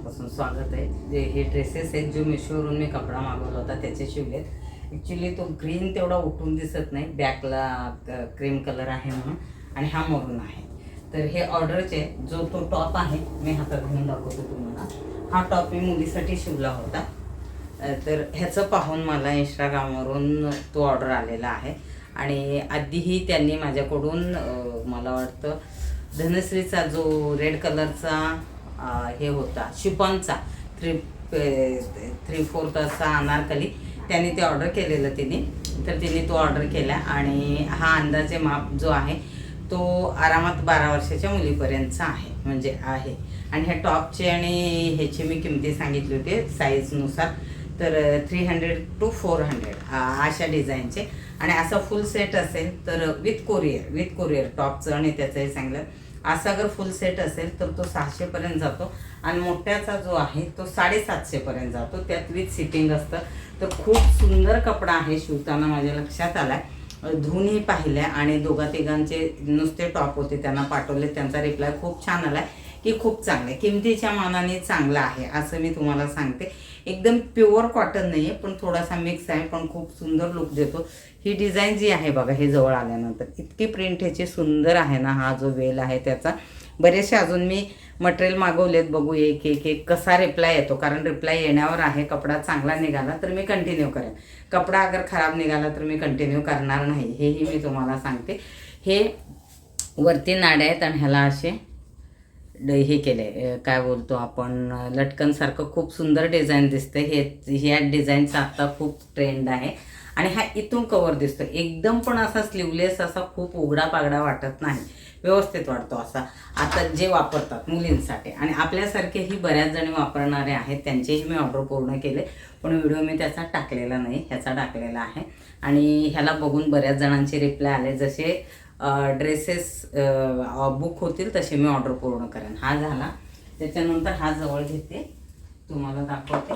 मनापासून स्वागत आहे. जे हे ड्रेसेस आहेत जो मिशोवरून मी कपडा मागवला होता त्याचे शिवलेत. ॲक्च्युली तो ग्रीन तेवढा उठून दिसत नाही. बॅकला क्रीम कलर आहे म्हणून. आणि हा मरून आहे. तर हे ऑर्डरचे जो तो टॉप आहे मी हातात घेऊन दाखवतो तुम्हाला. हा टॉप मी मुलीसाठी शिवला होता. तर ह्याचं पाहून मला इंस्टाग्रामवरून तो ऑर्डर आलेला आहे. आणि आधीही त्यांनी माझ्याकडून मला वाटतं धनश्रीचा जो रेड कलरचा हे होता शिपॉनचा थ्री थ्री फोर्थ असा अनारकली. त्याने ते ऑर्डर केलेलं तिने. तर तिने तो ऑर्डर केला आणि हा अंदाजे माप जो आहे तो आरामात बारा वर्षाच्या मुलीपर्यंतचा आहे म्हणजे आहे. आणि ह्या टॉपचे आणि ह्याची मी किमती सांगितली होती साईजनुसार तर three hundred two four hundred अशा डिझाईनचे आणि असा फुल सेट असेल तर विथ कोरिअर विथ कोरिअर टॉपचं आणि त्याचंही सांगलं असा जर फुल सेट असेल तर तो सहाशेपर्यंत जातो. आणि मोठ्याचा जो आहे तो साडेसातशेपर्यंत जातो. त्यात विथ सिटिंग असतं. तर खूप सुंदर कपडा आहे शिवताना माझ्या लक्षात आलाय. धुनी पाहिल्या आणि दोघा तिघांचे नुसते टॉप होते त्यांना पाठवले. त्यांचा रिप्लाय खूप छान आलाय की खूप चांगले किमतीच्या मानाने चांगला आहे असं मी तुम्हाला सांगते. एकदम प्युअर कॉटन नाही आहे पण थोडासा मिक्स आहे पण खूप सुंदर लुक देतो. ही डिझाईन जी आहे बघा हे जवळ आल्यानंतर इतकी प्रिंट ह्याची सुंदर आहे ना हा जो वेल आहे त्याचा. बरेचसे अजून मी मटेरियल मागवलेत बघू एक एक एक कसा रिप्लाय येतो. कारण रिप्लाय येण्यावर आहे कपडा चांगला निघाला तर मी कंटिन्यू करेन. कपडा अगर खराब निघाला तर मी कंटिन्यू करणार नाही. हेही मी तुम्हाला सांगते. हे वरती नाड्या आहेत आणि ह्याला असे हे केले. काय बोलतो आपण लटकनसारखं खूप सुंदर डिझाईन दिसतं हे ह्या डिझाईनचा आता खूप ट्रेंड आहे. आणि हा इथून कवर दिसतो एकदम पण असा स्लीवलेस असा खूप उघडा पागडा वाटत नाही. व्यवस्थित वाटतो असा. आता जे वापरतात मुलींसाठी. आणि आपल्यासारखेही बऱ्याच जणी वापरणारे आहेत. त्यांचेही मी ऑर्डर पूर्ण केले. पण व्हिडिओ मी त्याचा टाकलेला नाही. ह्याचा टाकलेला आहे. आणि ह्याला बघून बऱ्याच जणांचे रिप्लाय आले. जसे ड्रेसेस बुक होतील तसे मी ऑर्डर पूर्ण करेन. हा झाला. त्याच्यानंतर हा जवळ घेते. तुम्हाला दाखवते.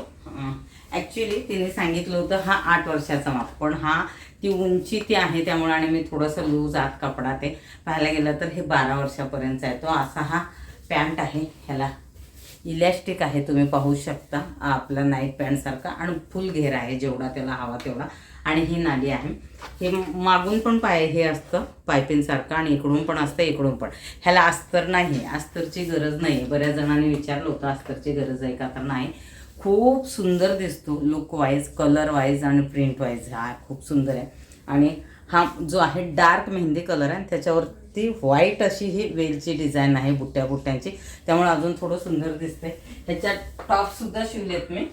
ॲक्च्युली तिने सांगितलं होतं हा आठ वर्षाचा माप. पण हा ती उंची ती आहे त्यामुळे आणि मी थोडंसं लूज आत कपडा ते पाहायला गेलं तर हे बारा वर्षापर्यंतचा आहे. तो असा हा पॅन्ट आहे ह्याला. इलॅस्टिक आहे तुम्ही पाहू शकता. आपला नाईट पॅन्टसारखा आणि फुल घेर आहे जेवढा त्याला हवा तेवढा. आणि ही नाली आहे. हे मागून पण पाय हे असतं पायपिनसारखं आणि इकडून पण असतं इकडून पण. ह्याला अस्तर नाही. अस्तरची गरज नाही. बऱ्याच जणांनी विचारलं होतं अस्तरची गरज आहे का? तर नाही. खूप सुंदर दिसतो लुक वाईज कलर वाईज आणि प्रिंट वाईज हा खूप सुंदर आहे. आणि हा जो आहे डार्क मेहंदी कलर आहे आणि त्याच्यावरती व्हाईट अशी ही वेलची डिझाईन आहे बुट्ट्या बुट्ट्यांची. त्यामुळे अजून थोडं सुंदर दिसते ह्याच्यात टॉपसुद्धा शिवलेत मी.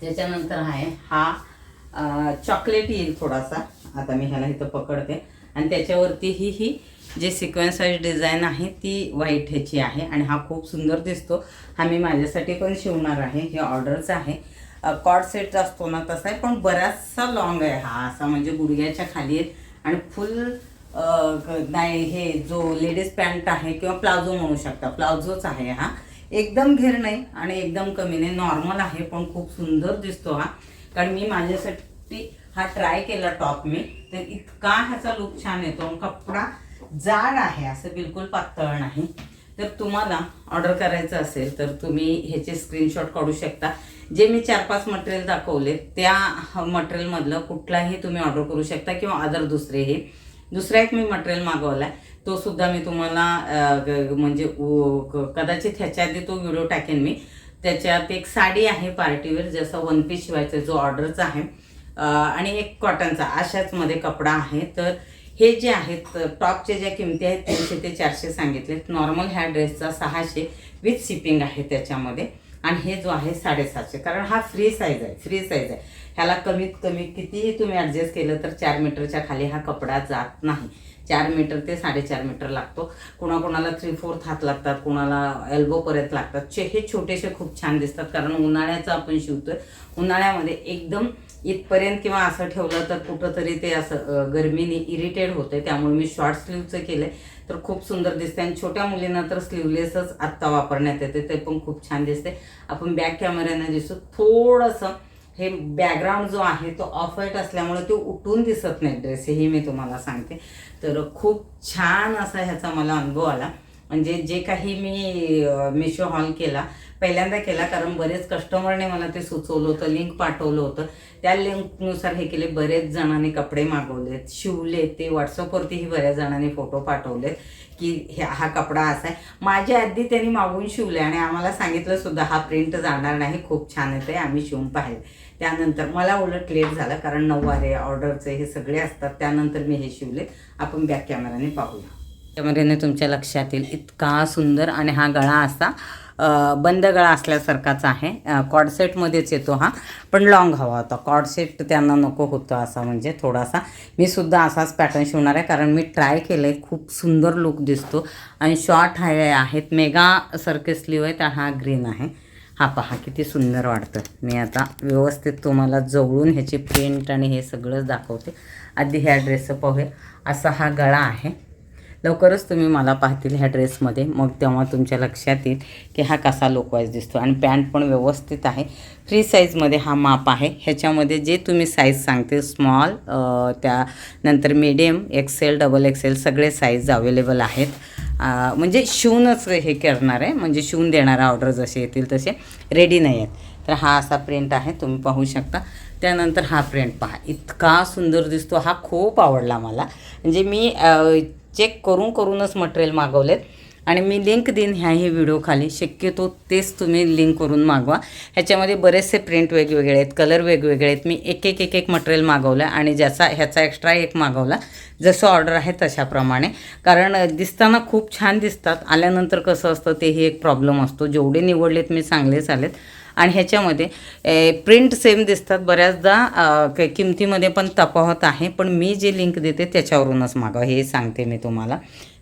त्याच्यानंतर आहे हा चॉकलेट येईल थोडासा. आता मी ह्याला इथं पकडते. आणि त्याच्यावरती ही ही जे सिक्वेन्स वाईज डिझाईन आहे ती व्हाईट ह्याची आहे आणि हा खूप सुंदर दिसतो. हा मी माझ्यासाठी पण शिवणार आहे. हे ऑर्डरचा आहे. कॉड सेटचा असतो ना तसा आहे पण बराचसा लॉंग आहे हा. असा म्हणजे गुडघ्याच्या खाली आहे. आणि फुल नाही हे जो लेडीज पॅन्ट आहे किंवा प्लाझो म्हणू शकता. प्लाझोच आहे हा. एकदम घेर नाही आणि एकदम कमी नाही. नॉर्मल आहे पण खूप सुंदर दिसतो हा. कारण मी माझ्यासाठी हा ट्राय केला टॉप मी. तर इतका ह्याचा लुक छान येतो. आणि कपडा जाड आहे असं बिलकुल पातळ नाही. तर तुम्हाला ऑर्डर करायचं असेल तर तुम्ही ह्याचे स्क्रीनशॉट काढू शकता. जे मी चार पाच मटेरियल दाखवले त्या मटेरियलमधलं कुठलाही तुम्ही ऑर्डर करू शकता किंवा अदर दुसरे हे दुसरा एक मी मटेरियल मागवला आहे. तो सुद्धा मी तुम्हाला म्हणजे कदाचित ह्याच्या आधी तो व्हिडिओ टाकेन मी. त्याच्यात एक साडी आहे पार्टीवेअर जसं वन पीस शिवायचा जो ऑर्डरचा आहे. आणि एक कॉटनचा अशाच मध्ये कपडा आहे. तर हे जे आहेत टॉपचे ज्या किमती आहेत तीनशे ते चारशे सांगितलेत नॉर्मल ह्या ड्रेसचा सहाशे विथ शिपिंग आहे त्याच्यामध्ये. आणि हे जो आहे साडेसातशे. कारण हा फ्री साईज आहे फ्री साईज आहे. ह्याला कमीत कमी कितीही तुम्ही ॲडजस्ट केलं तर चार मीटरच्या खाली हा कपडा जात नाही. चार मीटर ते साडेचार मीटर लागतो. कुणाकुणाला थ्री फोर्थ हात लागतात कुणाला एल्बोपर्यंत लागतात. चे हे छोटेसे खूप छान दिसतात. कारण उन्हाळ्याचं आपण शिवतोय. उन्हाळ्यामध्ये एकदम इथपर्यंत किंवा असं ठेवलं तर कुठंतरी ते असं गरमीने इरिटेड होते. त्यामुळे मी शॉर्ट स्लीवचं केलं आहे तर खूप सुंदर दिसते आणि छोट्या मुलींना तर स्लीवलेसच आत्ता वापरण्यात येते. ते पण खूप छान दिसते आपण बॅक कॅमेऱ्यानं दिसतो थोडंसं हे बॅकग्राऊंड जो आहे तो ऑफ व्हाईट असल्यामुळे ते उठून दिसत नाही ड्रेस हेही मी तुम्हाला सांगते. तर खूप छान असा ह्याचा मला अनुभव आला. म्हणजे जे काही मी मिशो हॉल केला पहिल्यांदा केला कारण बरेच कस्टमरने मला ते सुचवलं होतं लिंक पाठवलं होतं. त्या लिंकनुसार हे केले बरेच जणांनी कपडे मागवलेत शिवले ते व्हॉट्सअपवरतीही बऱ्याच जणांनी फोटो पाठवलेत की हे हा कपडा असा आहे. माझ्या आधी त्यांनी मागून शिवले आणि आम्हाला सांगितलं सुद्धा हा प्रिंट जाणार नाही खूप छान येतं आहे आम्ही शिवून पाहिले. त्यानंतर मला उलट लेट झालं कारण नऊवारे ऑर्डरचे हे सगळे असतात त्यानंतर मी हे शिवले. आपण बॅक कॅमेराने पाहूया. कॅमेऱ्याने तुमच्या लक्षात येईल इतका सुंदर आणि हा गळा असा बंद गळा असल्यासारखाच आहे. कॉडसेटमध्येच येतो हा. पण लॉंग हवा होता. कॉडसेट त्यांना नको होतं असा म्हणजे थोडासा. मी सुद्धा असाच पॅटर्न शिवणार आहे. कारण मी ट्राय केलं आहे खूप सुंदर लुक दिसतो. आणि शॉर्ट हाय आहेत. मेगा सर्के स्लीव आहे. तर हा ग्रीन आहे. हा पहा किती सुंदर वाटतं. मी आता व्यवस्थित तुम्हाला जवळून ह्याची प्रिंट आणि हे सगळंच दाखवते. आधी ह्या ड्रेसचं पाहूया. असा हा गळा आहे. लवकरच तुम्ही मला पाहतील ह्या ड्रेसमध्ये. मग तेव्हा तुमच्या लक्षात येईल की हा कसा लोकवाईज दिसतो. आणि पॅन्ट पण व्यवस्थित आहे. फ्री साईजमध्ये हा माप आहे. ह्याच्यामध्ये जे तुम्ही साईज सांगते स्मॉल त्यानंतर मिडियम एक्सेल डबल एक्सेल सगळे साईज अवेलेबल आहेत. म्हणजे शिवूनच हे करणार आहे. म्हणजे शिवून देणारा ऑर्डर जसे येतील तसे रेडी नाही आहेत. तर हा असा प्रिंट आहे. तुम्ही पाहू शकता. त्यानंतर हा प्रिंट पहा. इतका सुंदर दिसतो. हा खूप आवडला मला. म्हणजे मी चेक करून करूनच मटेरियल मागवलेत. आणि मी लिंक देईन ह्याही व्हिडिओ खाली. शक्यतो तेच तुम्ही लिंक करून मागवा. ह्याच्यामध्ये बरेचसे प्रिंट वेगवेगळे आहेत कलर वेगवेगळे आहेत. मी एक एक एक एक मटेरियल मागवलं आणि ज्याचा ह्याचा एक्स्ट्रा एक मागवला. जसं ऑर्डर आहे तशाप्रमाणे. कारण दिसताना खूप छान दिसतात. आल्यानंतर कसं असतं तेही एक प्रॉब्लेम असतो. जेवढे निवडलेत मी चांगलेच आलेत आणि ह्याच्यामध्ये प्रिंट सेम दिसतात. बऱ्याचदा किमतीमध्ये पण तफावत आहे. पण मी जे लिंक देते त्याच्यावरूनच मागवा. हे सांगते मी तुम्हाला.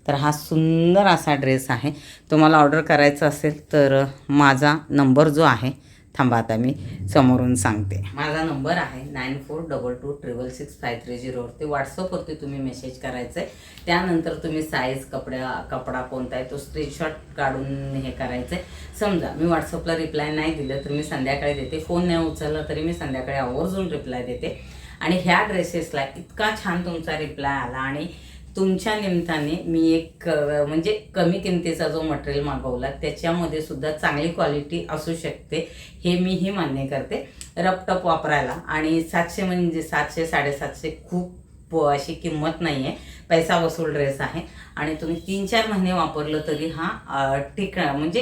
तर हा सुंदर असा ड्रेस आहे. तुम्हाला ऑर्डर करायचा असेल तर माझा नंबर जो आहे थांबा आता मी समोरून सांगते. माझा नंबर आहे nine four double two triple six five three झिरोवरती व्हॉट्सअपवरती तुम्ही मेसेज करायचं आहे त्यानंतर तुम्ही साईज कपड्या कपडा कोणता आहे तो स्क्रीनशॉट काढून हे करायचं आहे समजा मी व्हॉट्सअपला रिप्लाय नाही दिलं तर मी संध्याकाळी देते. फोन नाही उचलला तरी मी संध्याकाळी आवर्जून रिप्लाय देते. आणि ह्या ड्रेसेसला इतका छान तुमचा रिप्लाय आला आणि तुमच्या निमित्ताने मी एक म्हणजे कमी किमतीचा जो मटेरियल मागवला त्याच्यामध्ये सुद्धा चांगली क्वालिटी असू शकते हे मीही मान्य करते. रपटप वापरायला. आणि सातशे म्हणजे सातशे साडेसातशे खूप अशी किंमत नाही आहे पैसा वसूल ड्रेस आहे. आणि तुम्ही तीन चार महिने वापरलं तरी हा टिकणार म्हणजे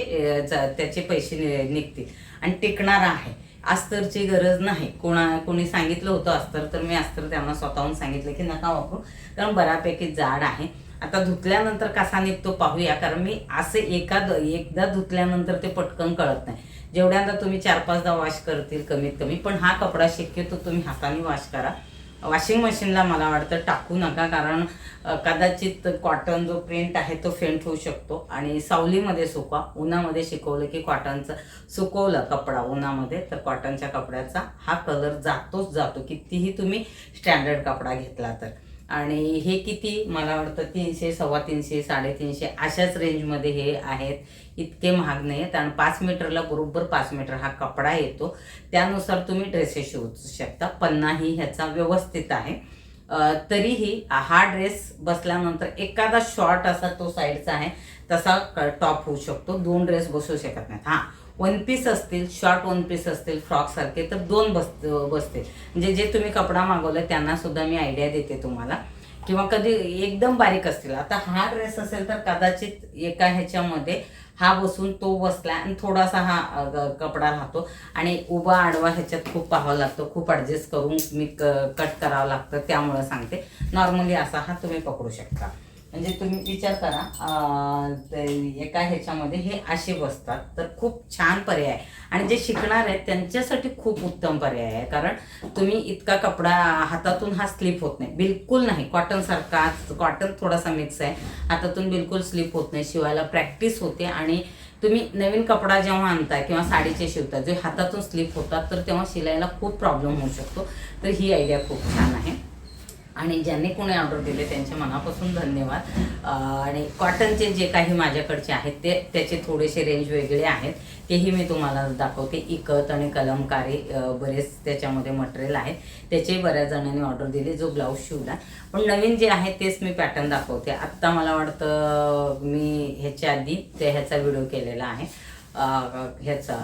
त्याचे पैसे नि- निघतील. आणि टिकणारा आहे. अस्तरची गरज नाही. कोणा कोणी सांगितलं होतं अस्तर तर मी अस्तर त्यांना स्वतःहून सांगितलं की नका वापरू. कारण बऱ्यापैकी जाड आहे. आता धुतल्यानंतर कसा निघतो पाहूया. कारण मी असे एका एकदा धुतल्यानंतर ते पटकन कळत नाही. जेवढ्यांदा तुम्ही चार पाचदा वॉश करतील कमीत कमी. पण हा कपडा शक्यतो तुम्ही हाताने वॉश करा. वॉशिंग मशीनला मला वाटतं टाकू नका कारण कदाचित कॉटन जो प्रिंट आहे तो फेंट होऊ शकतो. आणि सावलीमध्ये सुकवा. उन्हामध्ये शिकवलं की कॉटनचं सुकवलं कपडा उन्हामध्ये तर कॉटनच्या कपड्याचा हा कलर जातोच जातो. कितीही तुम्ही स्टँडर्ड कपडा घेतला तर. आणि हे किती? मला वाटतं तीनशे सव्वा तीनशे साडेतीनशे अशाच रेंजमध्ये हे आहेत. इतके महाग नाही आहेत आणि पाच मीटरला बरोबर पाच मीटर हा कपडा येतो. त्यानुसार तुम्ही ड्रेसेस शिवू शकता. पन्नाही ह्याचा व्यवस्थित आहे. तरीही हा ड्रेस बसल्यानंतर एखादा शॉर्ट असा तो साईडचा आहे. तसा टॉप होऊ शकतो. दोन ड्रेस बसू शकत नाहीत. हां. वन पीस असतील शॉर्ट वन पीस असतील फ्रॉकसारखे तर दोन बस बसतील. म्हणजे जे तुम्ही कपडा मागवला त्यांनासुद्धा मी आयडिया देते तुम्हाला. किंवा कधी एकदम बारीक असतील. आता हा ड्रेस असेल तर कदाचित एका ह्याच्यामध्ये हा बसून तो बसला आणि थोडासा हा कपडा राहतो. आणि उभा आडवा ह्याच्यात खूप पाहावं लागतो. खूप ॲडजस्ट करून मी क कट करावं लागतं. त्यामुळं सांगते. नॉर्मली असा हा तुम्ही पकडू शकता. म्हणजे तुम्ही विचार करा एका ह्याच्यामध्ये हे असे बसतात तर खूप छान पर्याय आहे. आणि जे शिकणार आहेत त्यांच्यासाठी खूप उत्तम पर्याय आहे. कारण तुम्ही इतका कपडा हातातून हा स्लिप होत नाही. बिलकुल नाही. कॉटन सारखा कॉटन थोडासा मिक्स आहे. हातातून बिलकुल स्लिप होत नाही. शिवायला प्रॅक्टिस होते. आणि तुम्ही नवीन कपडा जेव्हा आणताय किंवा साडीचे शिवता जे हातातून स्लिप होतात तर तेव्हा शिलायला खूप प्रॉब्लेम होऊ शकतो. तर ही आयडिया खूप छान आहे. आणि ज्यांनी कोणी ऑर्डर दिले त्यांचे मनापासून धन्यवाद. आणि कॉटनचे जे काही माझ्याकडचे आहेत ते त्याचे थोडेसे रेंज वेगळे आहेत. तेही मी तुम्हाला दाखवते. इकत आणि कलमकारी बरेच त्याच्यामध्ये मटेरियल आहे. त्याचे बऱ्याच जणांनी ऑर्डर दिली जो ब्लाऊज शिवला. पण नवीन जे आहे तेच मी पॅटर्न दाखवते. आत्ता मला वाटतं मी ह्याच्या आधी ते ह्याचा व्हिडिओ केलेला आहे. ह्याचा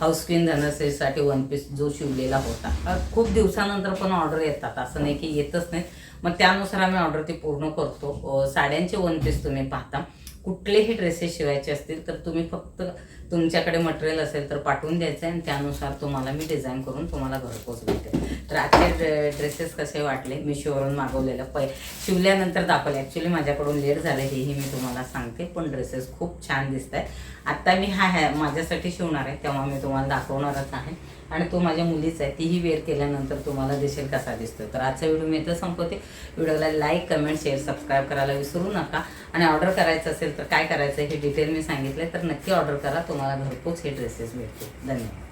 हाऊस क्वीन धनसेसाठी वन पीस जो शिवलेला होता. खूप दिवसानंतर पण ऑर्डर येतात असं नाही की येतच नाही. मग त्यानुसार आम्ही ऑर्डर ती पूर्ण करतो. साड्यांचे वन पीस तुम्ही पाहता. कुठलेही ड्रेसेस शिवायचे असतील तर तुम्ही फक्त तुमच्याकडे मटेरियल असेल तर पाठवून द्यायचं आहे आणि त्यानुसार तुम्हाला मी डिझाईन करून तुम्हाला घरपोच देते तर आजचे ड्रेसेस कसे वाटले? मी मागवलेलं. पै शिवल्यानंतर दाखवले. ॲक्च्युली माझ्याकडून लेट झालं हेही मी तुम्हाला सांगते. पण ड्रेसेस खूप छान दिसत आहेत आत्ता मी हा ह्या माझ्यासाठी शिवणार आहे तेव्हा मी तुम्हाला दाखवणारच आहे. आणि तो माझ्या मुलीचा आहे तीही वेअर केल्यानंतर तुम्हाला दिसेल कसा दिसतो तर आजचा व्हिडिओ मी इथं संपवते. व्हिडिओला लाईक कमेंट शेअर सबस्क्राईब करायला विसरू नका. आणि ऑर्डर करायचं असेल तर काय करायचं हे डिटेल मी सांगितलं तर नक्की ऑर्डर करा. तुम्हाला घरपोच हे ड्रेसेस भेटतील. धन्यवाद.